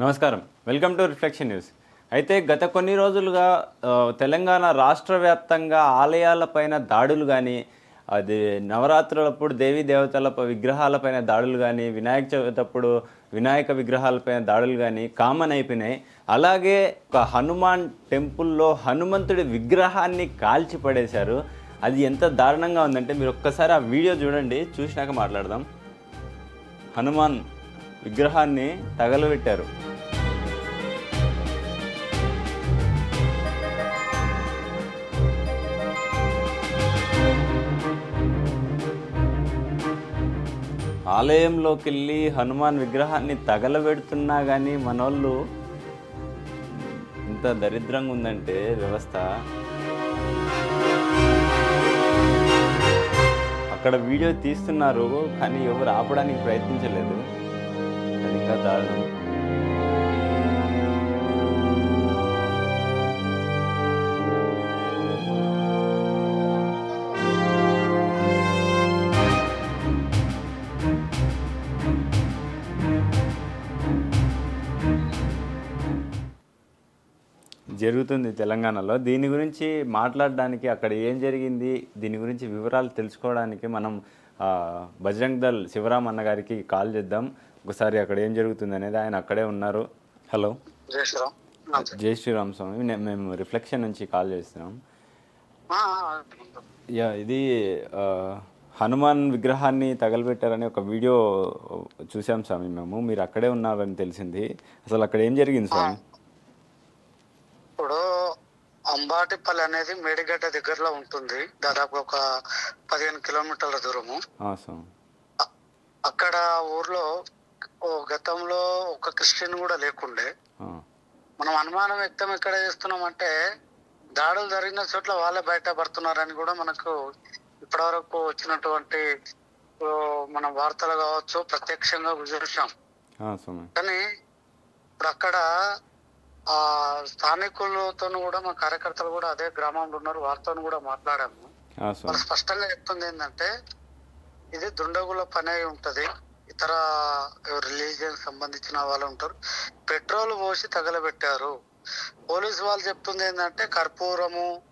నమస్కారం. Welcome to reflection news. అయితే గత కొన్ని రోజులుగా తెలంగాణ రాష్ట్ర వ్యాప్తంగా ఆలయాలపైన దాడులు కానీ అది నవరాత్రులప్పుడు దేవీ దేవతల విగ్రహాలపైన దాడులు కానీ వినాయక చవితి అప్పుడు వినాయక విగ్రహాలపైన దాడులు కానీ కామన్ అయిపోయినాయి. అలాగే ఒక హనుమాన్ టెంపుల్లో హనుమంతుడి విగ్రహాన్ని కాల్చి పడేశారు. అది ఎంత దారుణంగా ఉందంటే మీరు ఒక్కసారి ఆ వీడియో చూడండి చూసినాక మాట్లాడదాం. హనుమాన్ విగ్రహాన్ని తగలబెట్టారు. ఆలయంలోకి వెళ్ళి హనుమాన్ విగ్రహాన్ని తగలబెడుతున్నా కానీ మనోళ్ళు ఇంత దరిద్రంగా ఉందంటే వ్యవస్థ. అక్కడ వీడియో తీస్తున్నారు కానీ ఎవరు ఆపడానికి ప్రయత్నించలేదు. అది ఇంకా దారుణం. జరుగుతుంది తెలంగాణలో. దీని గురించి మాట్లాడడానికి అక్కడ ఏం జరిగింది దీని గురించి వివరాలు తెలుసుకోవడానికి మనం బజరంగ్ దళ్ శివరాం అన్న గారికి కాల్ చేద్దాం. ఒకసారి అక్కడ ఏం జరుగుతుంది అనేది ఆయన అక్కడే ఉన్నారు. హలో. జై శ్రీరామ్. స్వామి. మేము రిఫ్లెక్షన్ నుంచి కాల్ చేస్తున్నాం. యా ఇది హనుమాన్ విగ్రహాన్ని తగలబెట్టారని ఒక వీడియో చూసాం స్వామి మేము. మీరు అక్కడే ఉన్నారని తెలిసింది. అసలు అక్కడ ఏం జరిగింది స్వామి? ఇప్పుడు అంబాటిపల్లి అనేది మేడిగడ్డ దగ్గరలో ఉంటుంది. దాదాపు ఒక పదిహేను కిలోమీటర్ల దూరము. అక్కడ ఊర్లో ఓ గతంలో ఒక క్రిస్టియన్ కూడా లేకుండే. మనం అనుమానం వ్యక్తం ఎక్కడ చేస్తున్నామంటే దాడులు జరిగిన చోట్ల వాళ్ళే బయట పడుతున్నారని కూడా మనకు ఇప్పటివరకు వచ్చినటువంటి మన వార్తలు కావచ్చు ప్రత్యక్షంగా చూసాం కానీ ఇప్పుడు అక్కడ ఆ స్థానికులతో కూడా మా కార్యకర్తలు కూడా అదే గ్రామంలో ఉన్నారు వారితో కూడా మాట్లాడాము. వాళ్ళు స్పష్టంగా చెప్తుంది ఏంటంటే ఇది దుండగుల పని అయి ఉంటది. ఇతర రిలీజియన్ సంబంధించిన వాళ్ళు ఉంటారు. పెట్రోల్ పోసి తగలబెట్టారు. పోలీసు వాళ్ళు చెప్తుంది ఏంటంటే కర్పూరము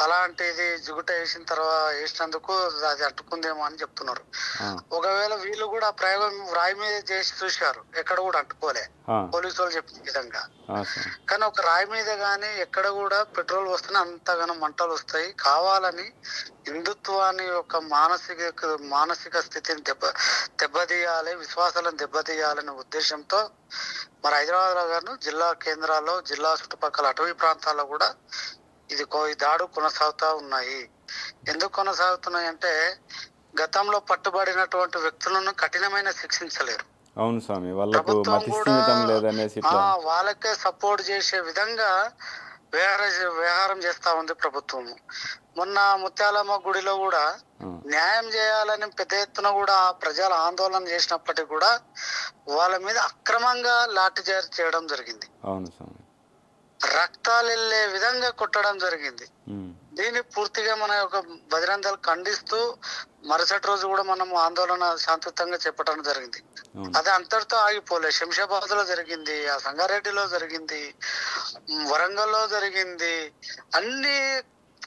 అలాంటిది జుగుట వేసిన తర్వాత వేసినందుకు అది అంటుకుందేమో అని చెప్తున్నారు. ఒకవేళ వీళ్ళు కూడా ప్రయోగం రాయి మీద చేసి చూశారు ఎక్కడ కూడా అంటుకోలే. పోలీసు వాళ్ళు చెప్పిన విధంగా. కానీ ఒక రాయి మీద గానీ ఎక్కడ కూడా పెట్రోల్ వస్తున్నా అంతగానో మంటలు వస్తాయి. కావాలని హిందుత్వాన్ని యొక్క మానసిక మానసిక స్థితిని దెబ్బ దెబ్బతీయాలి విశ్వాసాలను దెబ్బతీయాలనే ఉద్దేశంతో మరి హైదరాబాద్లో గాను జిల్లా కేంద్రాల్లో జిల్లా చుట్టుపక్కల అటవీ ప్రాంతాల్లో కూడా ఇది ఈ దాడు కొనసాగుతా ఉన్నాయి. ఎందుకు కొనసాగుతున్నాయి అంటే గతంలో పట్టుబడినటువంటి వ్యక్తులను కఠినమైన శిక్షించలేరు. అవును స్వామి వాళ్ళకు ప్రభుత్వం లేదనేసి వాళ్ళకే సపోర్ట్ చేసే విధంగా వ్యవహార వ్యవహారం చేస్తా ఉంది ప్రభుత్వం మొన్న ముత్యాలమ్మ గుడిలో కూడా న్యాయం చేయాలని పెద్ద ఎత్తున కూడా ప్రజలు ఆందోళన చేసినప్పటికీ కూడా వాళ్ళ మీద అక్రమంగా లాఠీచార్జ్ చేయడం జరిగింది. అవును స్వామి. రక్తాలు వెళ్ళే విధంగా కొట్టడం జరిగింది. దీన్ని పూర్తిగా మన యొక్క బదిరందాలు ఖండిస్తూ మరుసటి రోజు కూడా మనం ఆందోళన శాంతియుతంగా చేపట్టడం జరిగింది. అది అంతటితో ఆగిపోలే. శంషాబాద్లో జరిగింది ఆ సంగారెడ్డిలో జరిగింది వరంగల్లో జరిగింది. అన్ని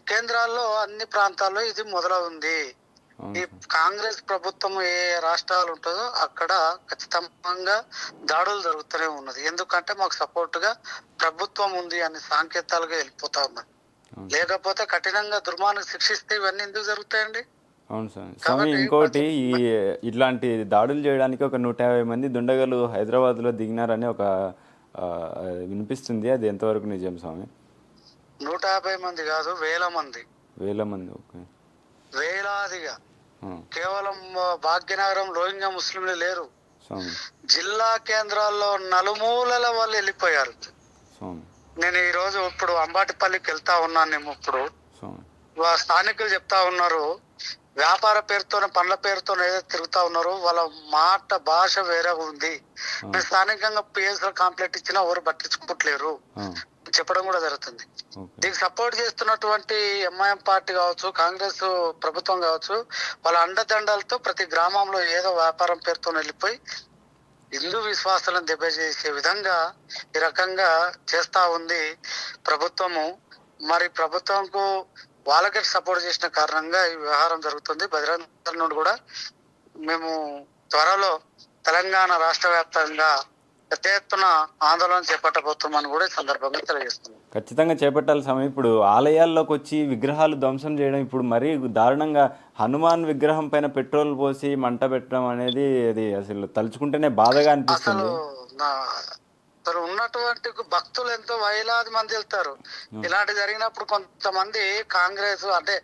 కేంద్రాల్లో అన్ని ప్రాంతాల్లో ఇది మొదలవుంది. ఈ. కాంగ్రెస్ ప్రభుత్వం ఏ రాష్ట్రాలు ఉంటుందో అక్కడ ఖచ్చితంగా దాడులు జరుగుతూనే ఉన్నది. ఎందుకంటే మాకు సపోర్ట్గా ప్రభుత్వం ఉంది అని సాంకేతాలుగా వెళ్ళిపోతా ఉన్నది. లేకపోతే కఠినంగా దుర్మార్గం శిక్షిస్తే ఇవన్నీ ఎందుకు జరుగుతాయండి? అవును స్వామి స్వామి ఇంకోటి ఈ ఇట్లాంటి దాడులు చేయడానికి ఒక నూట యాభై మంది దుండగలు హైదరాబాద్లో దిగినారని ఒక వినిపిస్తుంది. అది ఎంతవరకు నిజం స్వామి? నూట యాభై మంది కాదు వేల మంది. వేల మంది ఓకే. వేలాదిగా. కేవలం ఆ, భాగ్యనగరం రోహింగ్యా ముస్లింలు లేరు. జిల్లా కేంద్రాల్లో నలుమూలల వాళ్ళు వెళ్ళిపోయారు. నేను ఈ రోజు ఇప్పుడు అంబాటిపల్లికి వెళ్తా ఉన్నాను నేను ఇప్పుడు. స్థానికులు చెప్తా ఉన్నారు. వ్యాపార పేరుతో పండ్ల పేరుతో ఏదైతే తిరుగుతా ఉన్నారో. వాళ్ళ మాట భాష వేరే ఉంది. మేము స్థానికంగా పిఎస్ కంప్లైంట్ ఇచ్చినా ఎవరు పట్టించుకోవట్లేరు ఆ, చెప్పడం కూడా జరుగుతుంది. దీనికి సపోర్ట్ చేస్తున్నటువంటి ఎంఐఎం పార్టీ కావచ్చు కాంగ్రెస్ ప్రభుత్వం కావచ్చు వాళ్ళ అండదండలతో ప్రతి గ్రామంలో ఏదో వ్యాపారం పేరుతో వెళ్ళిపోయి హిందూ విశ్వాసాలను దెబ్బచేసే విధంగా ఈ రకంగా చేస్తా ఉంది ప్రభుత్వము. మరి ప్రభుత్వంకు వాళ్ళకి సపోర్ట్ చేసిన కారణంగా ఈ వ్యవహారం జరుగుతుంది. బహిరంగ నుండి కూడా మేము త్వరలో తెలంగాణ రాష్ట్ర వ్యాప్తంగా పెద్ద ఎత్తున ఆందోళన చేపట్టబోతున్నామని కూడా ఈ సందర్భంగా తెలియజేస్తున్నాం. ఖచ్చితంగా చేపట్టాలి సమయం ఇప్పుడు ఆలయాల్లోకి వచ్చి విగ్రహాలు ధ్వంసం చేయడం ఇప్పుడు మరీ దారుణంగా హనుమాన్ విగ్రహం పైన పెట్రోల్ పోసి మంట పెట్టడం అనేది అది అసలు తలుచుకుంటేనే బాధగా అనిపిస్తుంది. అసలు ఉన్నటువంటి భక్తులు ఎంతో వేలాది మంది వెళ్తారు. ఇలాంటి జరిగినప్పుడు కొంతమంది కాంగ్రెస్ అంటే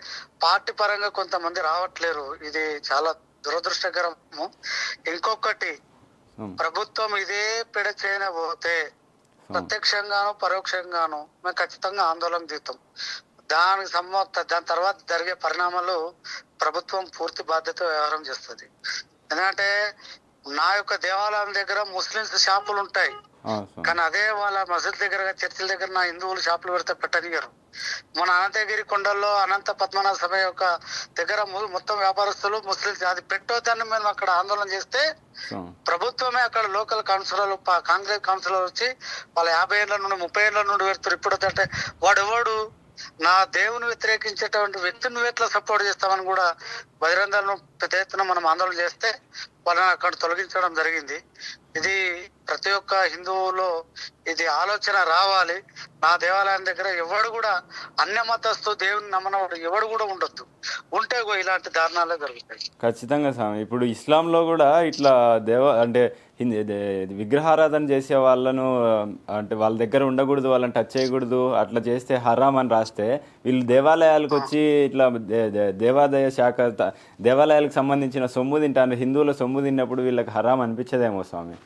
పార్టీ పరంగా కొంతమంది రావట్లేరు. ఇది చాలా దురదృష్టకరము. ఇంకొకటి ప్రభుత్వం ఇదే పెడ చేయనబోతే ప్రత్యక్షంగాను పరోక్షంగాను మేము ఖచ్చితంగా ఆందోళన తీస్తాం దానికి సంబంధ దాని తర్వాత జరిగే పరిణామాలు ప్రభుత్వం పూర్తి బాధ్యత వ్యవహారం చేస్తుంది. ఎందుకంటే నా యొక్క దేవాలయం దగ్గర ముస్లింస్ షాపులు ఉంటాయి. కానీ అదే వాళ్ళ మసీద్ దగ్గర చర్చిల దగ్గర నా హిందువులు షాపులు పెడితే పెట్టనియరు మన అనంతగిరి కొండల్లో అనంత పద్మనాభ సభ యొక్క దగ్గర మొత్తం వ్యాపారస్తులు ముస్లింస్ అది పెట్టొద్దని మేము అక్కడ ఆందోళన చేస్తే. ప్రభుత్వమే అక్కడ లోకల్ కౌన్సిలర్లు కాంగ్రెస్ కౌన్సిలర్ వచ్చి వాళ్ళ యాభై ఏళ్ళ నుండి ముప్పై ఏళ్ళ నుండి పెడుతారు ఇప్పుడు అంటే వాడు ఎవడు నా దేవుని వ్యతిరేకించేటువంటి వ్యక్తిని నువ్వు ఎట్లా సపోర్ట్ చేస్తామని కూడా బహిరంగాలను పెద్ద ఎత్తున మనం ఆందోళన చేస్తే వాళ్ళని అక్కడ తొలగించడం జరిగింది. ఇది ప్రతి ఒక్క హిందువులో ఇది ఆలోచన రావాలి. నా దేవాలయం దగ్గర ఎవడు కూడా అన్య మతస్తు దేవుని నమ్మనవాడు ఎవడు కూడా ఉండొద్దు. ఉంటే గో ఇలాంటి దారుణాలే జరుగుతాయి. ఖచ్చితంగా స్వామి. ఇప్పుడు ఇస్లాంలో కూడా ఇట్లా దేవ అంటే విగ్రహారాధన చేసే వాళ్ళను అంటే వాళ్ళ దగ్గర ఉండకూడదు వాళ్ళని టచ్ చేయకూడదు అట్లా చేస్తే హరాం అని రాస్తే వీళ్ళు దేవాలయాలకు వచ్చి ఇట్లా దేవాదాయ శాఖ దేవాలయాలకు సంబంధించిన సొమ్ము తింటాను హిందువుల సొమ్ము తిన్నప్పుడు వీళ్ళకి హరాం అనిపించదేమో స్వామి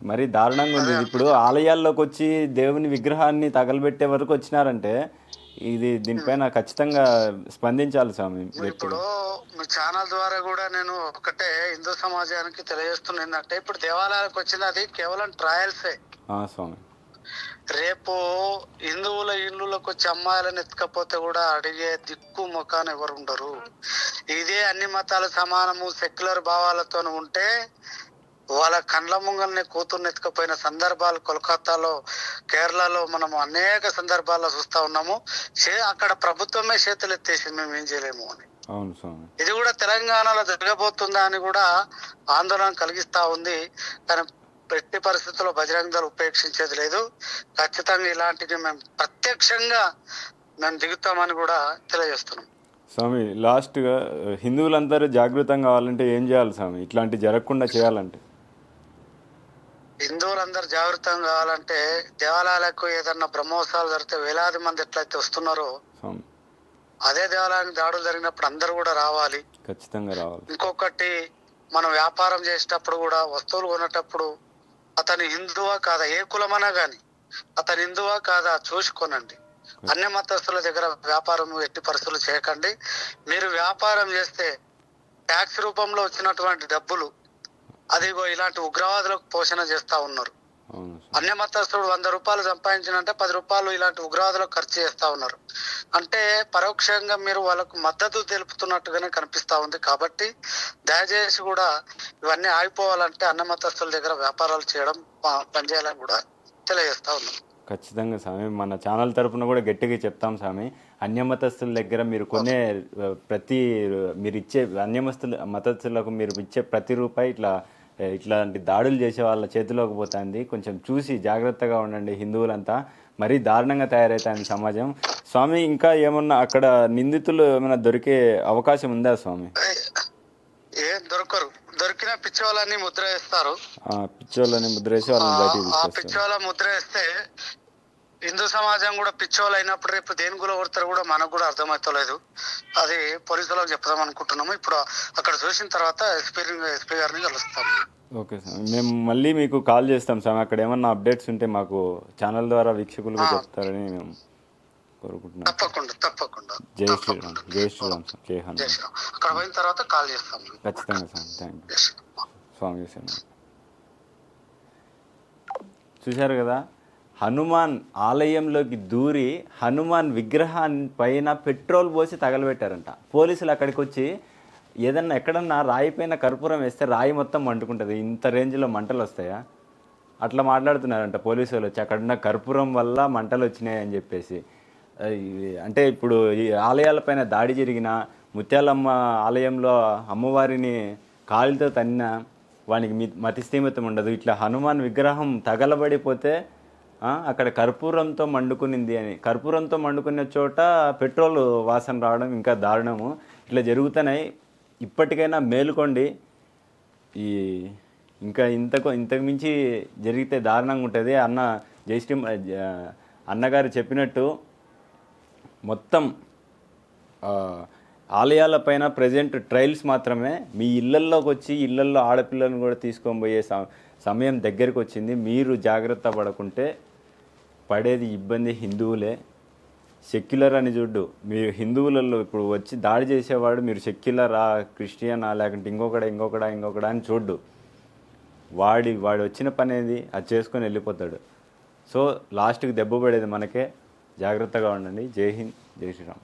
మరి దారుణంగా ఉంది. ఇప్పుడు ఆలయాల్లోకి వచ్చి దేవుని విగ్రహాన్ని తగలబెట్టే వరకు వచ్చినారంటే ఇది దీనిపైన ఖచ్చితంగా స్పందించాలి స్వామి ఇప్పుడు మీ ఛానల్ ద్వారా కూడా నేను ఒకటే హిందూ సమాజానికి తెలియజేస్తున్నా ఏంటంటే ఇప్పుడు దేవాలయాలకు వచ్చినది కేవలం ట్రయల్సే స్వామి. రేపు హిందువుల ఇళ్ళలోకి వచ్చి అమ్మాయిలను ఎత్తుకపోతే కూడా అడిగే దిక్కు ముఖాన్ని ఎవరు ఉండరు ఇదే అన్ని మతాలు సమానము సెక్యులర్ భావాలతో ఉంటే వాళ్ళ కండ్ల ముంగల్ని కూతుర్ని ఎత్తుకపోయిన సందర్భాలు కోల్కతాలో కేరళలో మనం అనేక సందర్భాల్లో చూస్తా ఉన్నాము. అక్కడ ప్రభుత్వమే చేతులు ఎత్తేసి మేము ఏం చేయలేము అని. అవును స్వామి. ఇది కూడా తెలంగాణలో జరగబోతుందా అని కూడా ఆందోళన కలిగిస్తా ఉంది. కానీ ఎట్టి పరిస్థితుల్లో బజరంగ దళం ఉపేక్షించేది లేదు. ఖచ్చితంగా ఇలాంటివి మేము ప్రత్యక్షంగా మేము దిగుతామని కూడా తెలియజేస్తున్నాం. స్వామి లాస్ట్గా హిందువులందరూ జాగృతం కావాలంటే ఏం చేయాలి స్వామి? ఇట్లాంటి జరగకుండా చేయాలంటే? హిందువులందరూ జాగృతంగా కావాలంటే దేవాలయాలకు ఏదన్నా బ్రహ్మోత్సవాలు జరిగితే వేలాది మంది ఎట్లయితే వస్తున్నారో అదే దేవాలయానికి దాడులు జరిగినప్పుడు అందరూ కూడా రావాలి. ఖచ్చితంగా రావాలి. ఇంకొకటి మనం వ్యాపారం చేసేటప్పుడు కూడా వస్తువులు కొనేటప్పుడు అతని హిందువా కాదా ఏ కులమనా గాని అతని హిందువా కాదా చూసుకోనండి. అన్ని మతస్థుల దగ్గర వ్యాపారం ఎట్టి పరిస్థితులు చేయకండి. మీరు వ్యాపారం చేస్తే ట్యాక్స్ రూపంలో వచ్చినటువంటి డబ్బులు అదిగో ఇలాంటి ఉగ్రవాదులకు పోషణ చేస్తా ఉన్నారు. అన్య మతస్థుడు వంద రూపాయలు సంపాదించినంటే పది రూపాయలు ఇలాంటి ఉగ్రవాదులకు ఖర్చు చేస్తా ఉన్నారు. అంటే పరోక్షంగా మీరు వాళ్ళకు మద్దతు తెలుపుతున్నట్టుగానే కనిపిస్తా ఉంది. కాబట్టి దయచేసి కూడా ఇవన్నీ ఆగిపోవాలంటే అన్న మతస్థుల దగ్గర వ్యాపారాలు చేయడం పనిచేయాలని కూడా తెలియజేస్తా ఉన్నాం. ఖచ్చితంగా స్వామి. మన ఛానల్ తరపున కూడా గట్టిగా చెప్తాం స్వామి. అన్యమతస్తుల దగ్గర మీరు కొనే ప్రతి మీరు ఇచ్చే అన్యమస్తుల మతస్థులకు మీరు ఇచ్చే ప్రతి రూపాయి ఇట్లా ఇట్లాంటి దాడులు చేసే వాళ్ళ చేతిలోకి పోతుంది. కొంచెం చూసి జాగ్రత్తగా ఉండండి హిందువులంతా. మరీ దారుణంగా తయారవుతుంది సమాజం. స్వామి ఇంకా ఏమన్నా అక్కడ నిందితులు ఏమైనా దొరికే అవకాశం ఉందా స్వామి? ఏ- దొరకరు. దొరికిన పిచ్చి వాళ్ళని ముద్ర వేస్తారు. పిచ్చోళ్ళని వాళ్ళని బయటికి ఆ తీసుకొస్తారు. పిచ్చోళ్ళ ముద్ర వేస్తే హిందూ సమాజం కూడా పిచ్చోళ్ళు అయినప్పుడు రేపు దేని గులో కొడతారు కూడా మనకు కూడా అర్థమవుతలేదు అది పోలీసులకు చెప్దాం అనుకుంటున్నాము. ఇప్పుడు అక్కడ చూసిన తర్వాత ఎస్పీ ఎస్పీ గారిని కలుస్తాము ఓకే స్వామి మేము మళ్ళీ మీకు కాల్ చేస్తాం స్వామి అక్కడ ఏమన్నా అప్డేట్స్ ఉంటే మాకు ఛానల్ ద్వారా వీక్షకులకు చెప్తారని మేము కోరుకుంటున్నాం. తప్పకుండా తప్పకుండా జై శ్రీరామ్ జై శ్రీరామ్ స్వామి జై హనుమాన్. అక్కడ పోయిన తర్వాత కాల్ చేస్తాము ఖచ్చితంగా స్వామి థ్యాంక్ యూ. స్వామి శరణం. చూశారు కదా? హనుమాన్ ఆలయంలోకి దూరి హనుమాన్ విగ్రహాన్ని పైన పెట్రోల్ పోసి తగలబెట్టారంట. పోలీసులు అక్కడికి వచ్చి ఏదన్నా ఎక్కడన్నా రాయి పైన కర్పూరం వేస్తే రాయి మొత్తం మంటుకుంటుంది ఇంత రేంజ్లో మంటలు వస్తాయా? అట్లా మాట్లాడుతున్నారంట పోలీసు వాళ్ళు వచ్చి అక్కడున్న కర్పూరం వల్ల మంటలు వచ్చినాయి అని చెప్పేసి. అంటే ఇప్పుడు ఈ ఆలయాలపైన దాడి జరిగిన ముత్యాలమ్మ ఆలయంలో అమ్మవారిని కాలితో తన్న వానికి మతి మతిస్థీమితం ఉండదు. ఇట్లా హనుమాన్ విగ్రహం తగలబడిపోతే అక్కడ కర్పూరంతో మండుకునింది అని. కర్పూరంతో మండుకునే చోట పెట్రోల్ వాసన రావడం ఇంకా దారుణము. ఇట్లా జరుగుతున్నాయి. ఇప్పటికైనా మేలుకోండి. ఈ ఇంకా ఇంతకు ఇంతకు మించి జరిగితే దారుణంగా ఉంటుంది. అన్న జయశ్రీ అన్నగారు చెప్పినట్టు మొత్తం ఆలయాలపైన ప్రజెంట్ ట్రయల్స్ మాత్రమే. మీ ఇళ్ళల్లోకి వచ్చి ఇళ్ళల్లో ఆడపిల్లలను కూడా తీసుకొని పోయే సమయం దగ్గరికి వచ్చింది. మీరు జాగ్రత్త పడకుంటే పడేది ఇబ్బంది హిందువులే. సెక్యులర్ అని చూడ్డు. మీరు హిందువులలో ఇప్పుడు వచ్చి దాడి చేసేవాడు మీరు సెక్యులర్ క్రిస్టియన్ ఆ లేకుంటే ఇంకొకడ ఇంకొకడ ఇంకొకడ అని చూడ్డు. వాడి వాడు వచ్చిన పని ఏది? అది చేసుకొని వెళ్ళిపోతాడు. సో లాస్ట్కి దెబ్బ పడేది మనకే. జాగ్రత్తగా ఉండండి. జై హింద్ జై శ్రీరామ్.